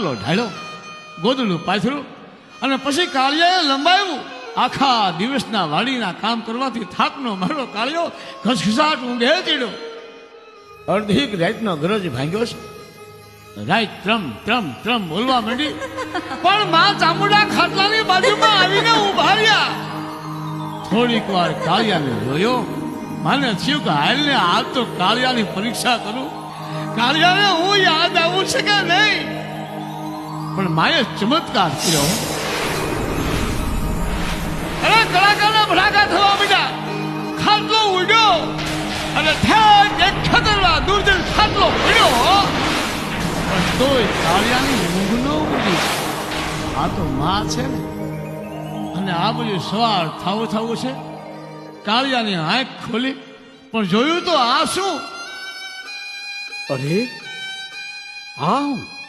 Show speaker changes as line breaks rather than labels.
ખાટલો ઢાળ્યો ગોદડું પાથર્યું અને પછી કાળિયાએ લંબાવ્યું. આખા દિવસના વાડીના કામ કરવાથી થાકનો મારો કાળિયો ઘસઘસાટ ઊંઘે ચીડ્યો અડધીક રાતનો ગરજ ભાંગ્યો છે. રાત ત્રમ ત્રમ ત્રમ બોલવા માંડી. પણ માં ચામુંડા ખાટલાની બાજુમાં આવીને ઊભા રહ્યા. થોડીક વાર કાળિયાને જોયો. મને થયું કે હાલને આ તો કાળિયાની પરીક્ષા કરું. કાળિયાને હું યાદ આવું છે કે નહીં? પણ માએ ચમત્કાર કર્યો. અરે કલાકારના ભડાકા થવા બીજા ખાટલો ઉડ્યો. અને ઠેક એક ખતરવા દૂરદર્શ ખાટલો પડ્યો પણ તોય કાળિયાની ઊંઘ ન ઉડી. આ તો માં છે ને. અને આ બધું સવાર થાવું થાવું છે. કાળિયાની આંખ ખોલી. પણ જોયું તો આ શું?
અરે હું?